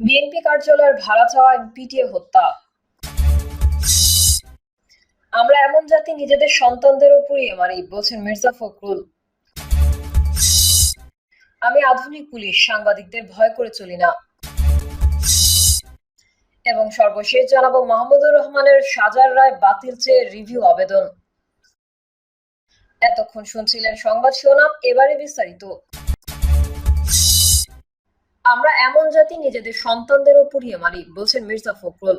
BNP কার্যালয়ের ভাড়া চাওয়ায় পিটিয়ে হত্যা। আমরা এমন জাতি, নিজেদের সন্তানদেরও পুড়িয়ে মারি, বলছেন মির্জা ফখরুল। আমি আধুনিক পুলিশ, সাংবাদিকদের ভয় করে চলি না। এবং সর্বশেষ জানাব, মাহমুদুর রহমানের সাজার রায় বাতিল চেয়ে রিভিউ আবেদন। এতক্ষণ শুনছিলেন সংবাদ শিরোনাম, এবারে বিস্তারিত। আমরা এমন জাতি নিজেদের সন্তানদেরও পুড়িয়ে মারি বলছেন মির্জা ফখরুল।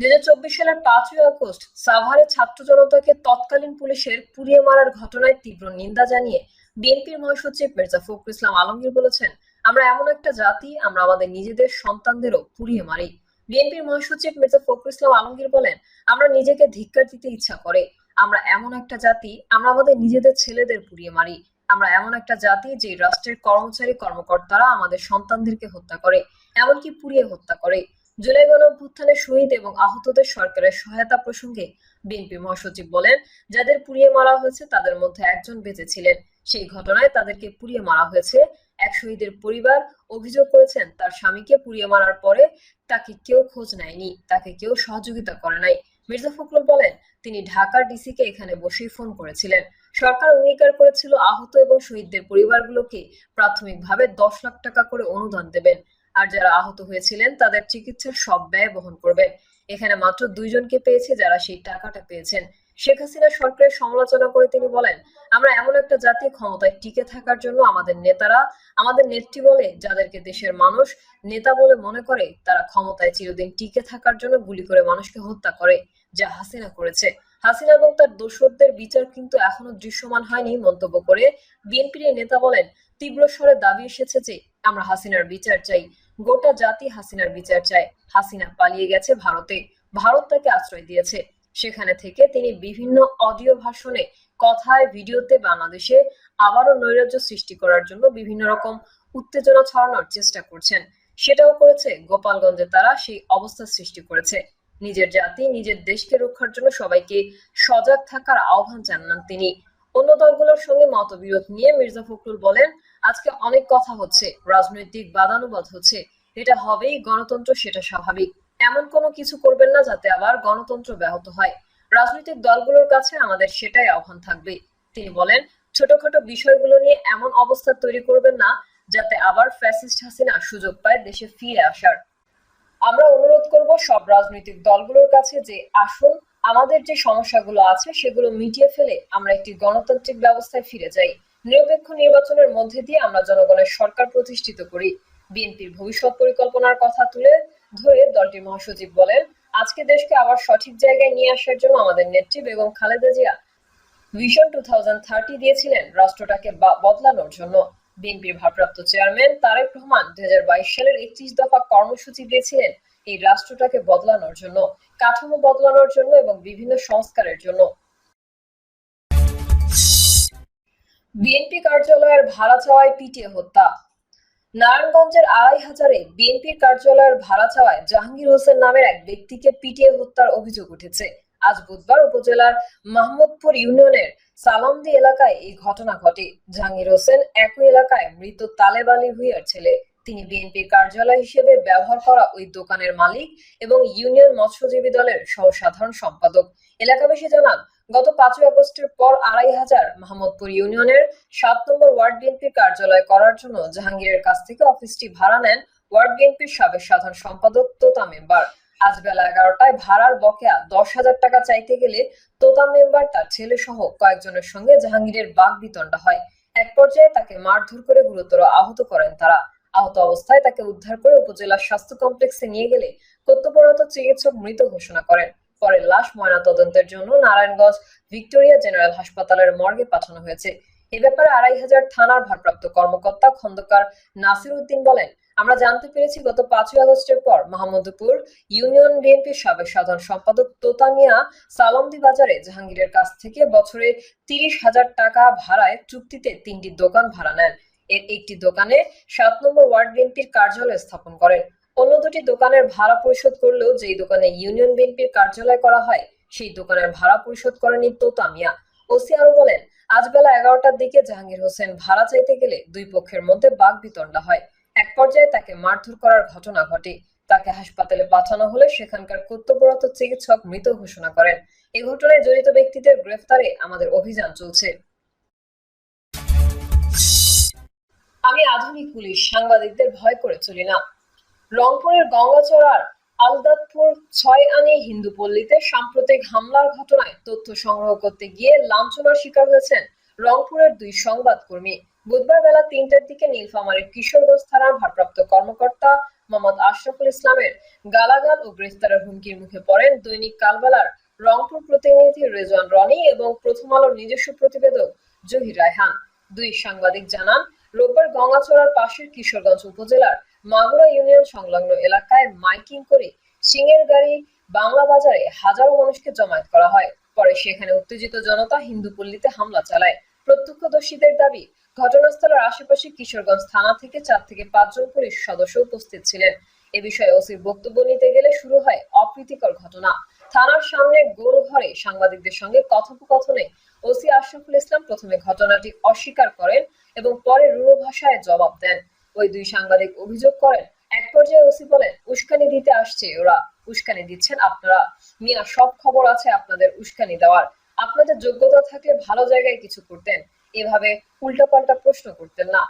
দুই হাজার চব্বিশ সালের পাঁচই আগস্ট সাভারে ছাত্র জনতাকে তৎকালীন পুলিশের পুড়িয়ে মারার ঘটনায় তীব্র নিন্দা জানিয়ে বিএনপির মহাসচিব মির্জা ফখরুল ইসলাম আলমগীর বলেছেন, আমরা এমন একটা জাতি, আমরা আমাদের নিজেদের সন্তানদেরও পুড়িয়ে মারি। বিএনপির মহাসচিব মির্জা ফখরুল ইসলাম আলমগীর বলেন, আমরা নিজেকে ধিক্কার দিতে ইচ্ছা করে, আমরা এমন একটা জাতি, আমরা আমাদের নিজেদের ছেলেদের পুড়িয়ে মারি। আমরা এমন একটা জাতি যে রাষ্ট্রের কর্মচারী কর্মকর্তারা আমাদের সন্তানদেরকে হত্যা করে, এমনকি পুড়িয়ে হত্যা করে। জুলাই গণঅভ্যুত্থানে শহীদ এবং আহতদের সরকারের সহায়তা প্রসঙ্গে বিএনপি মহাসচিব বলেন, যাদের পুড়িয়ে মারা হয়েছে তাদের মধ্যে একজন বেঁচে ছিলেন। সেই ঘটনায় তাদেরকে পুড়িয়ে মারা হয়েছে এক শহীদের পরিবার। অভিযোগ করেছেন, তার স্বামীকে পুড়িয়ে মারার পরে তাকে কেউ খোঁজ নেয়নি, তাকে কেউ সহযোগিতা করে নাই। মির্জা ফখরুল বলেন তিনি ঢাকার ডিসিকে এখানে বসেই ফোন করেছিলেন। সরকার অঙ্গীকার করেছিল আহত এবং শহীদদের পরিবারগুলোকে প্রাথমিকভাবে দশ লাখ টাকা করে অনুদান দেবেন। আর যারা আহত হয়েছিলেন, তাদের চিকিৎসার সব ব্যয় বহন করবেন। এখানে মাত্র দুইজনকে পেয়েছে যারা সেই টাকাটা পেয়েছেন। শেখ হাসিনা সরকারের সমালোচনা করে তিনি বলেন, আমরা এমন একটা জাতি ক্ষমতায় টিকে থাকার জন্য আমাদের নেতারা, আমাদের নেত্রী বলে যাদেরকে দেশের মানুষ নেতা বলে মনে করে, তারা ক্ষমতায় চিরদিন টিকে থাকার জন্য গুলি করে মানুষকে হত্যা করে। যা হাসিনা করেছে। হাসিনা এবং তার দোষরদের বিচার কিন্তু এখনও দৃশ্যমান হয়নি মন্তব্য করে বিএনপির নেতা বলেন, তীব্র স্বরে দাবি এসেছে যে, আমরা হাসিনার বিচার চাই। গোটা জাতি হাসিনার বিচার চায়। হাসিনা পালিয়ে গেছে ভারতে। ভারত তাকে আশ্রয় দিয়েছে। সেখানে থেকে তিনি বিভিন্ন অডিও ভাষণে, কথায়, ভিডিওতে বাংলাদেশে আবারও নৈরাজ্য সৃষ্টি করার জন্য বিভিন্ন রকম উত্তেজনা ছড়ানোর চেষ্টা করছেন। সেটাও করেছে গোপালগঞ্জে তারা সেই অবস্থা সৃষ্টি করেছে। নিজের জাতি, নিজের দেশকে রক্ষার জন্য সবাইকে সজাগ থাকার আহ্বান জানান তিনি। অন্য দলগুলোর সঙ্গে মতবিরোধ নিয়ে মির্জা ফখরুল বলেন, আজকে অনেক কথা হচ্ছে, রাজনৈতিক বাদানুবাদ হচ্ছে। এটা হবেই গণতন্ত্র, সেটা স্বাভাবিক। এমন কোনো কিছু করবেন না যাতে আবার গণতন্ত্র ব্যাহত হয়। রাজনৈতিক দলগুলোর কাছে আমাদের সেটাই আহ্বান থাকবে। তিনি বলেন, ছোটখাটো বিষয়গুলো নিয়ে এমন অবস্থা তৈরি করবেন না যাতে আবার ফ্যাসিস্ট হাসিনা সুযোগ পায় দেশে ফিরে আসার। আমরা অনুরোধ করব সব রাজনৈতিক দলগুলোর কাছে যে আসুন, আমাদের যে সমস্যাগুলো আছে সেগুলো মিটিয়ে ফেলে আমরা একটি গণতান্ত্রিক ব্যবস্থায় ফিরে যাই। নিরপেক্ষ নির্বাচনের মধ্যে দিয়ে আমরা জনগণের সরকার প্রতিষ্ঠিত করি। বিএনপির ভবিষ্যৎ পরিকল্পনার কথা তুলে ধরে দলটির মহাসচিব বলেন, আজকে দেশকে আবার সঠিক জায়গায় নিয়ে আসার জন্য আমাদের নেত্রী বেগম খালেদা জিয়া ভিশন টু দিয়েছিলেন, রাষ্ট্রটাকে বদলানোর জন্য। বিএনপির ভারপ্রাপ্ত চেয়ারম্যান তারেক রহমান দুই সালের একত্রিশ দফা কর্মসূচি দিয়েছিলেন এই রাষ্ট্রটাকে বদলানোর জন্য, কাঠামো বদলানোর জন্য এবং বিভিন্ন সংস্কারের জন্য। বিএনপি কার্যালয়ের ভাড়া চাওয়ায় পিটিয়ে হত্যা। নারায়ণগঞ্জের আড়াই হাজারে বিএনপির কার্যালয়ের ভাড়া চাওয়ায় জাহাঙ্গীর হোসেন নামের এক ব্যক্তিকে পিটিয়ে হত্যার অভিযোগ উঠেছে। আজ বুধবার উপজেলার মাহমুদপুর ইউনিয়নের সালামদি এলাকায় এই ঘটনা ঘটে। জাহাঙ্গীর হোসেন একই এলাকায় মৃত তালেব আলী ভুইয়ার ছেলে। তিনি বিএনপির কার্যালয় হিসেবে ব্যবহার করা ওই দোকানের মালিক এবং ইউনিয়ন মৎস্যজীবী দলের সহ সাধারণ সম্পাদক। এলাকাবাসী জানান, গত পাঁচই আগস্টের পর আড়াই হাজার মাহমুদপুর ইউনিয়নের সাত নম্বর ওয়ার্ড বিএনপির কার্যালয় করার জন্য জাহাঙ্গীরের কাছ থেকে অফিসটি ভাড়া নেন ওয়ার্ড বিএনপির সাবেক সাধারণ সম্পাদক তোতা মেম্বার। আজ বেলা এগারোটায় ভাড়ার বকেয়া দশ হাজার টাকা চাইতে গেলে তোতা মেম্বার, তার ছেলে সহ কয়েকজনের সঙ্গে জাহাঙ্গীরের বাঘ বিতণ্ডা হয়। এক পর্যায়ে তাকে মারধর করে গুরুতর আহত করেন তারা। আহত অবস্থায় তাকে উদ্ধার করে উপজেলা স্বাস্থ্য কমপ্লেক্সে নিয়ে গেলে কর্তব্যরত চিকিৎসক মৃত ঘোষণা করেন। পরে লাশ ময়না তদন্তের জন্য নারায়ণগঞ্জ ভিক্টোরিয়া জেনারেল হাসপাতালের মর্গে পাঠানো হয়েছে। এ ব্যাপারে আড়াই হাজার থানার ভারপ্রাপ্ত কর্মকর্তা খন্দকার নাসির উদ্দিন বলেন, আমরা জানতে পেরেছি গত পাঁচই আগস্টের পর মাহমুদপুর ইউনিয়ন বিএনপির সাবেক সাধারণ সম্পাদক তোতা মিয়া সালামদি বাজারে জাহাঙ্গীরের কাছ থেকে বছরে তিরিশ হাজার টাকা ভাড়ায় চুক্তিতে তিনটি দোকান ভাড়া নেন। এর একটি দোকানে সাত নম্বর ওয়ার্ড বিএনপির কার্যালয় স্থাপন করেন। অন্য দুটি দোকানের ভাড়া পরিশোধ করলেও যেই দোকানে ইউনিয়ন বিএনপির কার্যালয় করা হয়, সেই দোকানের ভাড়া পরিশোধ করেনি তোতা মিয়া। ওসি আরও বলেন আজ বেলা এগারোটার দিকে জাহাঙ্গীর হোসেন ভাড়া চাইতে গেলে দুই পক্ষের মধ্যে বাঘ বিতণ্ডা হয়। এক পর্যায়ে তাকে মারধর করার ঘটনা ঘটে। তাকে হাসপাতালে পাঠানো হলে সেখানকার কর্তব্যরত চিকিৎসক মৃত ঘোষণা করেন। এই ঘটনায় জড়িত ব্যক্তিদের গ্রেফতারে আমাদের অভিযান চলছে। আমি আধুনিক পুলিশ, সাংবাদিকদের ভয় করে চলি না। রংপুরের গঙ্গাচড়ার আলদাতপুর ছয় আনি হিন্দু পল্লীতে সাম্প্রতিক হামলার ঘটনায় তথ্য সংগ্রহ করতে গিয়ে লাঞ্ছনার শিকার হয়েছেন রংপুরের দুই সংবাদকর্মী। বুধবার বেলা তিনটার দিকে নীলফামারীর কিশোরগঞ্জ থানার ভারপ্রাপ্ত কর্মকর্তা মোহাম্মদ আশরাফুল ইসলামের গালাগাল ও গ্রেফতারের হুমকির মুখে পড়েন দৈনিক কালবেলার রংপুর প্রতিনিধি রেজওয়ান রনি এবং প্রথম আলোর নিজস্ব প্রতিবেদক জহির রায়হান। দুই সাংবাদিক জানান, রোববার গঙ্গাচড়ার পাশের কিশোরগঞ্জ উপজেলার মাগুরা ইউনিয়ন সংলগ্ন এলাকায় মাইকিং করে সিংয়ের গাড়ি বাংলা বাজারে হাজারো মানুষকে জমায়েত করা হয়। পরে সেখানে উত্তেজিত জনতা হিন্দু পল্লীতে হামলা চালায়। প্রত্যক্ষদর্শীদের দাবি, ঘটনাস্থলের আশেপাশে কিশোরগঞ্জ থানা থেকে চার থেকে পাঁচজন পুলিশ সদস্য উপস্থিত ছিলেন। এ বিষয়ে ওসির বক্তব্য নিতে গেলে শুরু হয় অপ্রীতিকর ঘটনা। থানার সামনে গোল ঘরে সাংবাদিকদের সঙ্গে কথোপকথনে ওসি আশরাফুল ইসলাম প্রথমে ঘটনাটি অস্বীকার করেন এবং পরে রুড়ো ভাষায় জবাব দেন। ওই দুই সাংবাদিক অভিযোগ করেন, এক পর্যায়ে ওসি বলেন, উস্কানি দিতে আসছে ওরা, উস্কানি দিচ্ছেন আপনারা। মিয়া, সব খবর আছে আপনাদের উস্কানি দেওয়ার। আপনাদের যোগ্যতা থাকলে ভালো জায়গায় কিছু করতেন। এভাবে উল্টাপাল্টা প্রশ্ন করতেন না।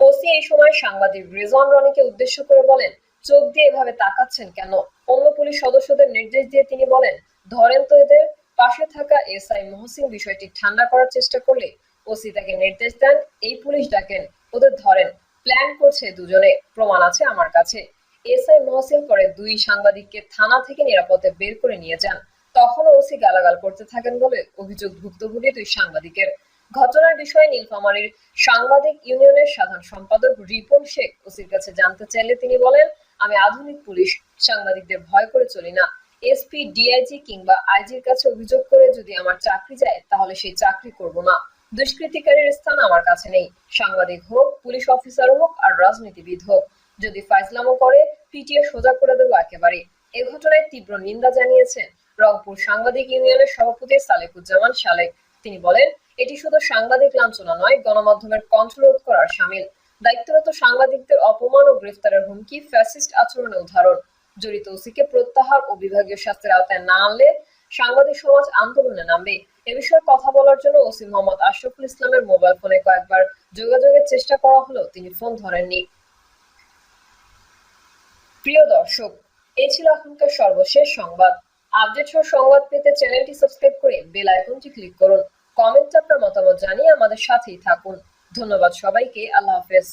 ওসি এই সময় সাংবাদিক রেজন রনিকে উদ্দেশ্য করে বলেন, চোখ দিয়ে এভাবে তাকাচ্ছেন কেন? অন্য পুলিশ সদস্যদের নির্দেশ দিয়ে তিনি বলেন, ধরেন তো এদের পাশে থাকা এসআই মহসিন বিষয়টি ঠান্ডা করার চেষ্টা করলে। ওসি তাকে নির্দেশ দেন, এই পুলিশ ডাকেন, ওদের ধরেন। প্ল্যান করছে দুজনে, প্রমাণ আছে আমার কাছে। এসআই মহসিন পরে দুই সাংবাদিককে থানা থেকে নিরাপদে বের করে নিয়ে যান। তখনও ওসি গালাগাল করতে থাকেন বলে অভিযোগ ভুক্তভোগী দুই সাংবাদিকের। ঘটনার বিষয়ে নীলফামারীর সাংবাদিক ইউনিয়নের সাধারণ সম্পাদক রিপন শেখ ওসির কাছে জানতে চাইলে তিনি বলেন, আমি আধুনিক পুলিশ, সাংবাদিকদের ভয় করে চলি না। এসপি, ডিআইজি কিংবা আইজির কাছে অভিযোগ করে যদি আমার চাকরি যায়, তাহলে সেই চাকরি করব না। দুষ্কৃতিকারীর স্থান আমার কাছে নেই। সাংবাদিক হোক, পুলিশ অফিসার হোক, আর রাজনীতিবিদ হোক। যদি ফাইজলামো করে, পিটিয়ে সোজা করে দেবো একেবারে। এ ঘটনায় তীব্র নিন্দা জানিয়েছেন রংপুর সাংবাদিক ইউনিয়নের সভাপতি সালেকুজ্জামান সালেক তিনি বলেন, এটি শুধু সাংবাদিক লাঞ্ছনা নয়, গণমাধ্যমের কণ্ঠরোধ করার সামিল। দায়িত্বরত সাংবাদিকদের অপমান ও গ্রেফতারের হুমকি ফ্যাসিস্ট আচরণের উদাহরণ। জড়িত ওসিকে প্রত্যাহার ও বিভাগীয় শাস্তির আওতায় না আনলে সাংবাদিক সমাজ আন্দোলনে নামবে। এ বিষয়ে কথা বলার জন্য ওসি মোহাম্মদ আশরাফুল ইসলামের মোবাইল ফোনে কয়েকবার যোগাযোগের চেষ্টা করা হলেও তিনি ফোন ধরেননি। প্রিয় দর্শক এই ছিল এখনকার সর্বশেষ সংবাদ। আপডেট সহ সংবাদ পেতে চ্যানেলটি সাবস্ক্রাইব করে বেল আইকনটি ক্লিক করুন। কমেন্টে আপনার মতামত জানিয়ে আমাদের সাথেই থাকুন। ধন্যবাদ সবাইকে, আল্লাহ হাফেজ।